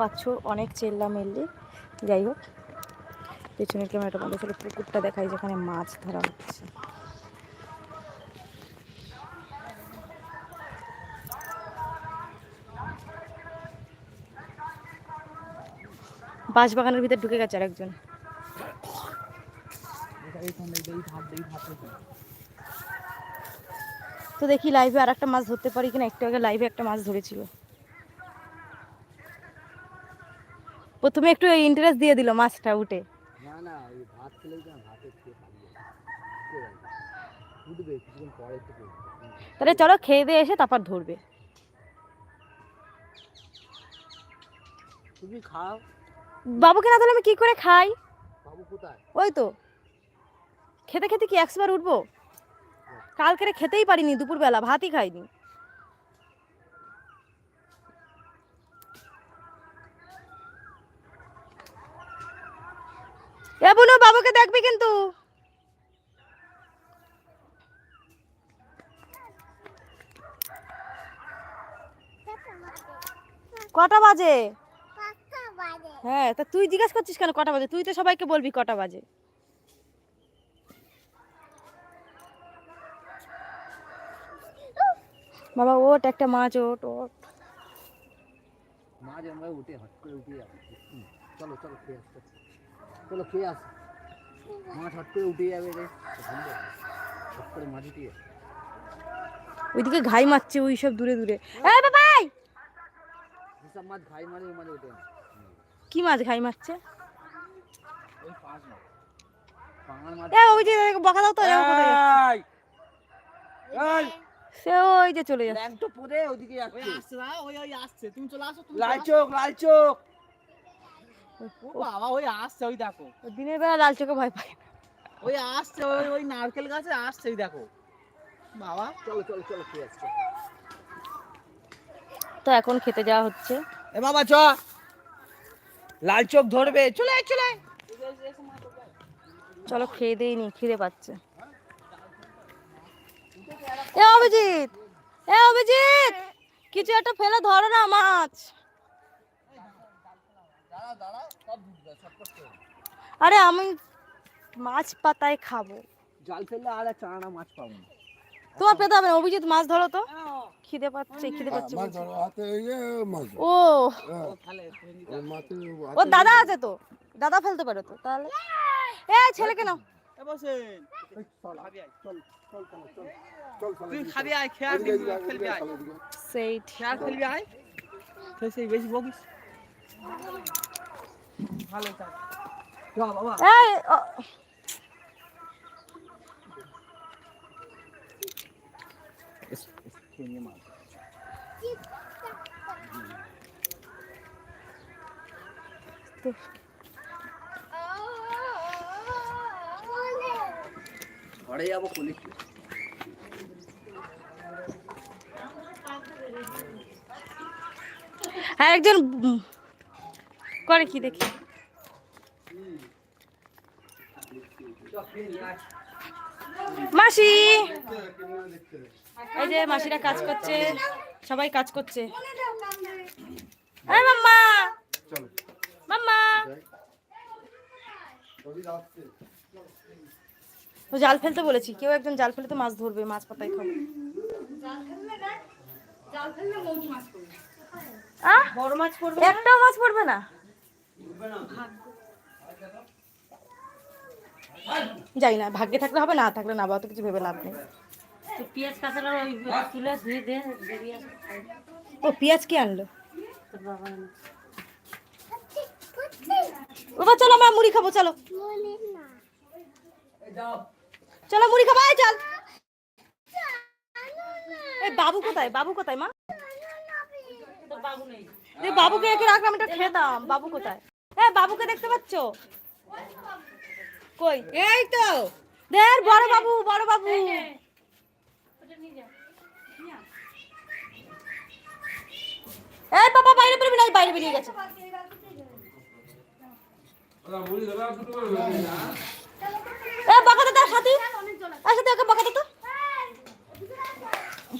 পাচ্ছ, অনেক চেল্লা মেল্লি যাই হোক, পেছনের ক্যামেরাটা বন্ধ ছিল পুকুরটা দেখাই যেখানে মাছ ধরা হচ্ছে। বাঁশবাগানের ভিতর ঢুকে গেছে আরেকজন। তো দেখি লাইভে আর একটা মাছ ধরতে পারি কিনা? একটু আগে লাইভে একটা মাছ ধরেছিল। প্রথমে একটু ইন্টারেস্ট দিয়ে দিল মাছটা উঠে। তাহলে চলো খেয়ে দিয়ে এসে তারপর ধরবে। তুমি খাও। বাবুকে না তাহলে আমি কি করে খাই? বাবু কোথায়? ওই তো। খেতে খেতে কি একশোবার উঠবো? কালকেরে খেতেই পারিনি দুপুরবেলা ভাতই খাইনি। এ বুনু, বাবুকে দেখবি কিন্তু। কটা বাজে? হ্যাঁ তা তুই জিজ্ঞেস করছিস কেন কটা বাজে? তুই তো সবাইকে বলবি কটা বাজে। বাবা, ওট, একটা মাছ, ওট ওট। মাঝে আমরা উঠে হট করে উঠে যাবে। চলো চলো খেয়ে চলো খেয়ে আস। মাছ হট করে উঠে যাবে রে। হট করে মাছ ওইদিকে ঘাই মারছে ওই সব দূরে দূরে। বাবাই যেসব মাছ ঘাই মারে ওই উঠে কি মাছ ঘাই মারছে? ওই পাঁচ মাছ। এ ওই যে বকা দাও তো এ ও সে ওই যে চলে যাচ্ছে। ল্যাংটো পরে ওদিকে যাচ্ছে। আসছে ওই ওই আসছে। তুমি চলে আসো তুমি লাল চোখ লাল চোখ। ও বাবা ওই আসছে ওই দেখো। দিনের বেলা লাল চোখে ভয় পায় না। ওই আসছে ওই ওই নারকেল গাছে আসছে ওই দেখো। বাবা চলো চলো চলো খেয়ে আসছে। তো এখন খেতে যাওয়া হচ্ছে। এ বাবা চ। লাল চোখ ধরবে। চলে আয়, চলে। চলো খেয়ে দিয়ে নি খিদে পাচ্ছে। এ অভিজিৎ! এ অভিজিৎ! কিছু একটা ফেলে ধরো না মাছ দাঁড়া দাঁড়া সব ঢুকবে সব করতে হবে। আরে আমি মাছ পাতায় খাব। জাল ফেললে আর এক চারানা মাছ পাবো না। তোমার পেতে হবে না, অভিজিৎ মাছ ধরো তো। খিদে পাচ্ছে খিদে পাচ্ছে মাছ ধরো হাতে ইয়ে মাছ ও। হ্যাঁ, ও দাদা ইয়ে- আছে তো। দাদা ফেলতে পারো তো তাহলে। এ ছেলে কেন এ আয়। তুই সেই বেশি বকিস ভালো থাক চ বাবা এই ও, খেয়ে নিয়ে মাছ ঘরে যাব খুলি। হ্যাঁ একজন উম, করে কি দেখি? মাসি! এই যে মাসিরা কাজ করছে সবাই কাজ করছে। মাম্মা! মাম্মা। ও জাল ফেলতে বলেছি কেউ একজন জাল ফেলে তো মাছ ধরবে মাছ পাতায় খাবে। আহ? বড় মাছ পড়বে একটাও মাছ পড়বে না? যাই না ভাগ্যে থাকলে হবে না থাকলে না বা অত কিছু ভেবে লাভ নেই। পেঁয়াজ কাঁচাটা ওই তুলে ধুয়ে দে ও পেঁয়াজ কি আনলো? বাবা চলো আমরা মুড়ি খাব চলো। চলো মুড়ি খাব আয় চল। এই বাবু কোথায়? বাবু কোথায় মা? বাবু নেই। বাবুকে একে রাখলাম আমি এটা খেতাম বাবু কোথায়? এ বাবুকে দেখতে পাচ্ছ? কই? এই তো। দেখ বড় বাবু বড় বাবু। এই বাবা বাইরে বেরোবি না এই বাইরে বেরিয়ে গেছে। এ বকাতে তার সাথে। ওকে বকাতে তো।